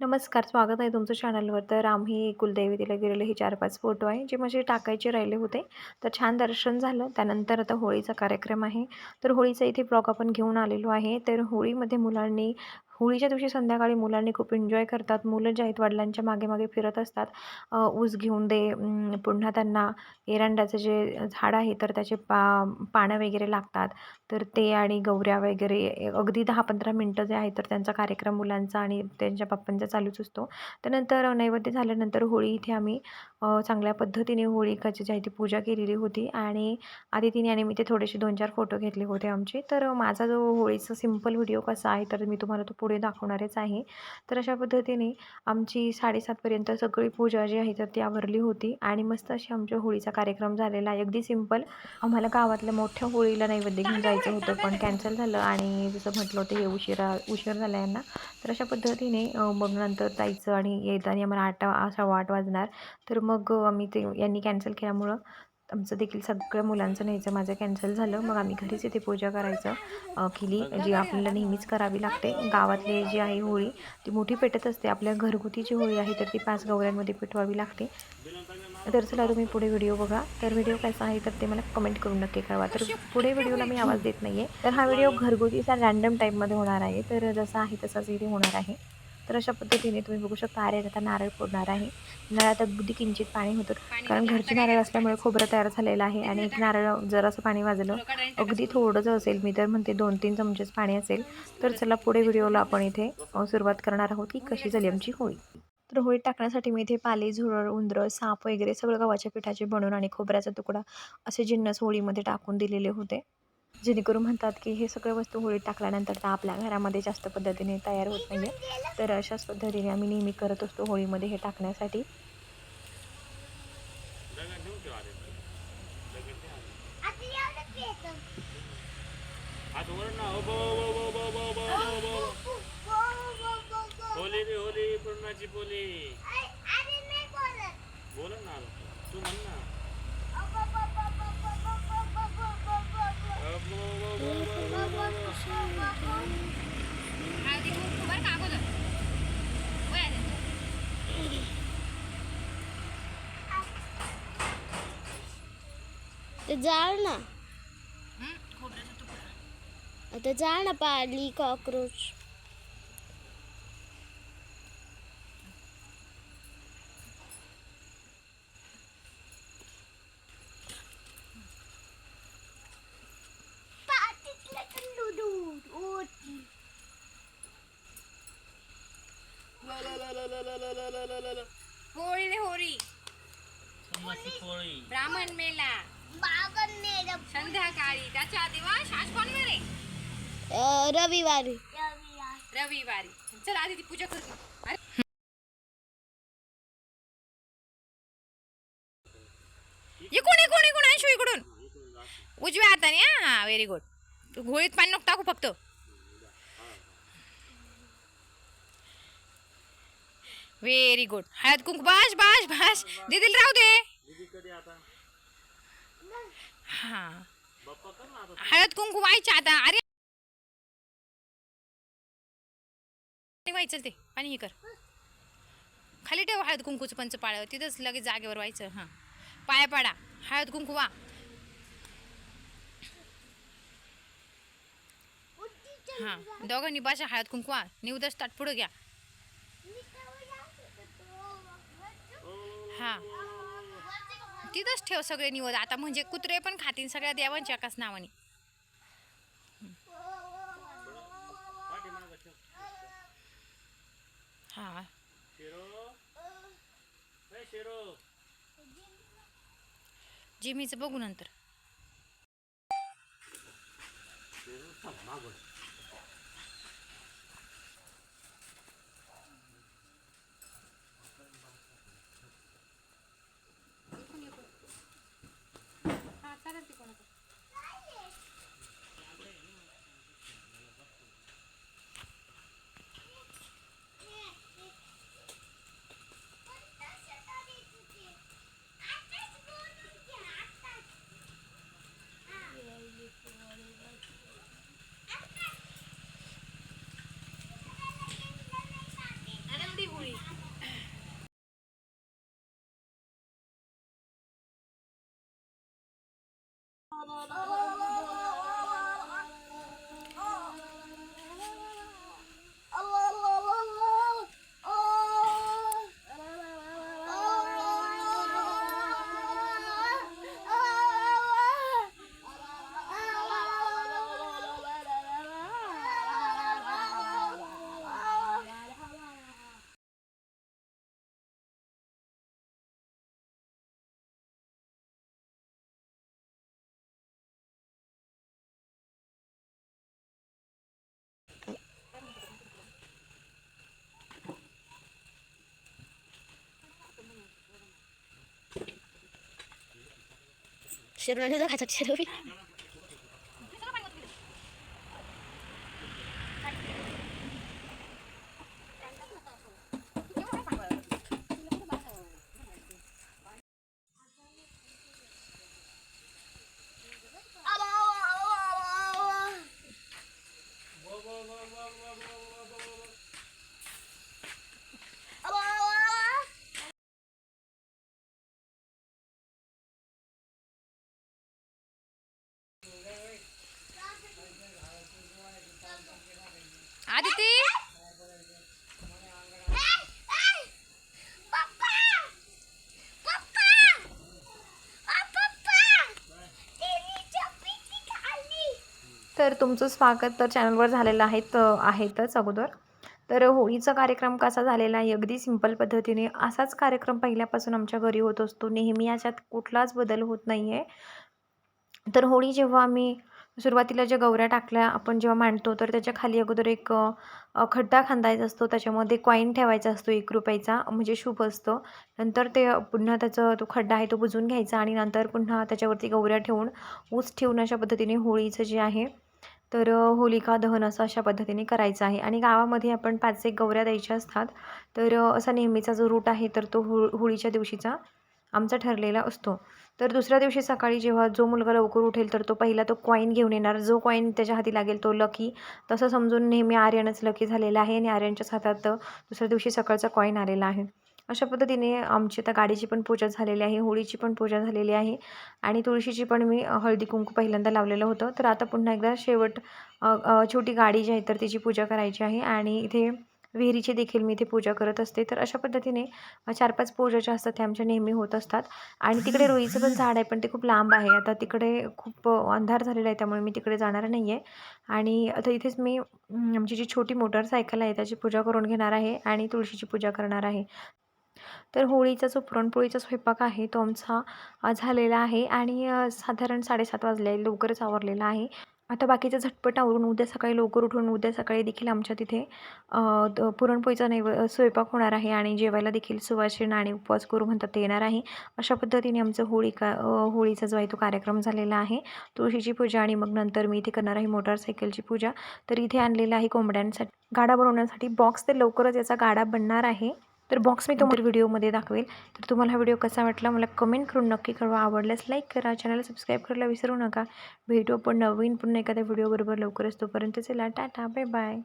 नमस्कार स्वागत आहे तुमचं चॅनलवर तर आम्ही कुलदैवतीला गेलेले हे चार पाच फोटो आहे. जे माझे टाकायचे राहिले होते. तर छान दर्शन झालं. त्यानंतर आता होळीचा कार्यक्रम आहे. तर होळीचा इथे ब्लॉग आपण घेऊन आलेलो आहे. तर होळीमध्ये मुलांनी होळीच्या दिवशी संध्याकाळी मुलांनी खूप एन्जॉय करतात. मुलं जे आहेत वडिलांच्या मागे मागे फिरत असतात. ऊस घेऊन दे पुन्हा त्यांना एरंडाचं जे झाड आहे तर त्याचे पा पानं वगैरे लागतात. तर ते आणि गौऱ्या वगैरे अगदी दहा पंधरा मिनटं जे आहे तर त्यांचा कार्यक्रम मुलांचा आणि त्यांच्या पप्पांचा चालूच असतो. त्यानंतर नैवेद्य झाल्यानंतर होळी इथे आम्ही चांगल्या पद्धतीने होळिकाची जी आहे ती पूजा केलेली होती आणि आधी तिने आणि मी ते थोडेसे दोन चार फोटो घेतले होते आमचे. तर माझा जो होळीचा सिंपल व्हिडिओ कसा आहे तर मी तुम्हाला तो पुढे दाखवणारच आहे. तर अशा पद्धतीने आमची साडेसातपर्यंत सगळी पूजा जी आहे तर ती आवरली होती आणि मस्त अशी आमच्या होळीचा कार्यक्रम झालेला आहे. अगदी सिंपल आम्हाला गावातल्या मोठ्या होळीला नैवेद्य घेऊन जायचं होतं पण कॅन्सल झालं आणि जसं म्हटलं होतं हे उशिरा उशीर झाला यांना. तर अशा पद्धतीने मग नंतर जायचं आणि येताना आम्हाला आठ सव्वा आठ वाजणार. तर मग आम्ही ते यांनी कॅन्सल केल्यामुळं आमचं देखील सगळ्या मुलांचं न्यायचं माझं कॅन्सल झालं. मग आम्ही घरीच इथे पूजा करायचं केली. जी आपल्याला नेहमीच करावी लागते. गावातले जी आहे होळी ती मोठी पेटत असते. आपल्या घरगुती जी होळी आहे तर ती पाच गवऱ्यांमध्ये पेटवावी लागते. तर चला तुम्ही पुढे व्हिडिओ बघा. तर व्हिडिओ कसा आहे तर ते मला कमेंट करून नक्की कळवा. तर पुढे व्हिडिओला मी आवाज देत नाही आहे तर हा व्हिडिओ घरगुतीचा रॅन्डम टाईपमध्ये होणार आहे. तर जसा आहे तसाच इथे होणार आहे. तर अशा पद्धतीने तुम्ही बघू शकता अरे आता नारळ फोडणार आहे. नारळात अगदी किंचित पाणी होतं. कारण घरचे नारळ असल्यामुळे खोबरं तयार झालेलं आहे आणि एक नारळ जरासं पाणी वाजलं अगदी थोडंच असेल मी तर म्हणते दोन तीन चमचेच पाणी असेल तर चला पुढे व्हिडिओला आपण इथे सुरुवात करणार आहोत की कशी झाली आमची होळी. तर होळी टाकण्यासाठी मी इथे पाले झुरळ उंदरं साप वगैरे सगळं गव्हाच्या पिठाचे बनवून आणि खोबऱ्याचा तुकडा असे जिन्नस होळीमध्ये टाकून दिलेले होते. जेणेकरून म्हणतात की हे सगळ्या वस्तू होळीत टाकल्यानंतर त्या आपल्या घरामध्ये जास्त पद्धतीने तयार होत नाही आहे तर अशाच पद्धतीने आम्ही नेहमी करत असतो होळीमध्ये हे टाकण्यासाठी. पूर्णाची बोल ना तू म्हण ना. जाळ ना. आता जाळ ना पाली कॉक्रोच. होळी रे होळी सोमाची पोळी. ब्राह्मण मेला. संध्याकाळी. त्याच्या दिवस आज कोण रे रविवारी. रविवारी. चल आधी ती पूजा करते अरे. इकडून इकडून इकडून अंशू इकडून. उजव्या हाताने हा व्हेरी गुड होळीत पाणी नको टाकू फक्त. व्हेरी गुड हळद कुंकू बाश बाश बाश दिदीला राहू दे. दीदी कधी आता? हा. बाप्पा कर ना आता. हळद कुंकू व्हायच्या आता. अरे. व्हायचं ते. पाणी हे कर. खाली ठेव हळद कुंकूचं पंच पाळ तिथंच लगेच जागेवर व्हायचं. हां. पाया पाडा. हळद कुंकू वा. हां. दोघांनी बसा. हळद कुंकू वा. निवदस ताट पुढं घ्या. हां. तिथंच ठेव सगळे निवड आता म्हणजे कुत्रे पण खातील सगळ्या देवांच्या एकाच नावाने. पाठीमागं हां. जिमीचं बघू नंतर. ಕರೆಂಟ್ ಕೊಡಕ Cheiro na da casa, cheiro. तर तुमचं स्वागत तर चॅनलवर झालेलं आहे तर आहेतच अगोदर. तर होळीचा कार्यक्रम कसा झालेला आहे? अगदी सिंपल पद्धतीने असाच कार्यक्रम पहिल्यापासून आमच्या घरी होत असतो. नेहमी याच्यात कुठलाच बदल होत नाही आहे तर होळी जेव्हा आम्ही सुरुवातीला ज्या गौऱ्या टाकल्या आपण जेव्हा मांडतो तर त्याच्याखाली अगोदर एक खड्डा खांदायचा असतो. त्याच्यामध्ये कॉईन ठेवायचा असतो एक रुपयाचा म्हणजे शुभ असतो. नंतर ते पुन्हा त्याचा तो खड्डा आहे तो बुजून घ्यायचा आणि नंतर पुन्हा त्याच्यावरती गौऱ्या ठेवून ऊस ठेवून अशा पद्धतीने होळीचं जे आहे तर होलिका दहन असं अशा पद्धतीने करायचं आहे. आणि गावामध्ये आपण पाच एक गौऱ्या द्यायच्या असतात. तर असा नेहमीचा जो रूट आहे तर तो होळीच्या दिवशीचा आमचा ठरलेला असतो. तर दुसऱ्या दिवशी सकाळी जेव्हा जो मुलगा लवकर उठेल तर तो पहिला तो कॉईन घेऊन येणार. जो कॉईन त्याच्या हाती लागेल तो लकी तसं समजून नेहमी आर्यनच लकी झालेला आहे आणि आर्यनच्याच हातात दुसऱ्या दिवशी सकाळचा कॉईन आलेला आहे. अशा पद्धतीने आमची आता गाडीची पण पूजा झालेली आहे होळीची पण पूजा झालेली आहे. आणि तुळशीची पण मी हळदी कुंकू पहिल्यांदा लावलेलं होतं. तर आता पुन्हा एकदा शेवट छोटी गाडी जी आहे तर तिची पूजा करायची आहे. आणि इथे विहिरीची देखील मी इथे पूजा करत असते. तर अशा पद्धतीने चार पाच पूजा ज्या असतात त्या आमच्या नेहमी होत असतात. आणि तिकडे रोईचं पण झाड आहे पण ते खूप लांब आहे. आता तिकडे खूप अंधार झालेला आहे त्यामुळे मी तिकडे जाणार नाही आहे आणि आता इथेच मी आमची जी छोटी मोटरसायकल आहे त्याची पूजा करून घेणार आहे आणि तुळशीची पूजा करणार आहे. तर होळीचा जो पुरणपोळीचा स्वयंपाक आहे तो आमचा झालेला आहे आणि साधारण साडेसात वाजले लवकरच आवरलेला आहे. आता बाकीचं झटपट आवरून उद्या सकाळी लवकर उठून उद्या सकाळी देखील आमच्या तिथे पुरणपोळीचा नैव स्वयंपाक होणार आहे आणि जेवायला देखील सुवासिनी आणि उपवास करू म्हणतात ते येणार आहे. अशा पद्धतीने आमचं होळी का होळीचा जो आहे तो कार्यक्रम झालेला आहे. तुळशीची पूजा आणि मग नंतर मी इथे करणार आहे मोटारसायकलची पूजा. तर इथे आणलेलं आहे कोंबड्यांसाठी गाडा बनवण्यासाठी बॉक्स तर लवकरच याचा गाडा बनणार आहे. तर बॉक्स मी तुम्हाला व्हिडिओमध्ये दाखवेल. तर तुम्हाला हा व्हिडिओ कसा वाटला मला कमेंट करून नक्की कळवा. आवडल्यास लाईक करा चॅनल सबस्क्राईब करायला विसरू नका. भेटू आपण नवीन पुन्हा एखाद्या व्हिडिओबरोबर लवकरच. तोपर्यंत चला टाटा बाय बाय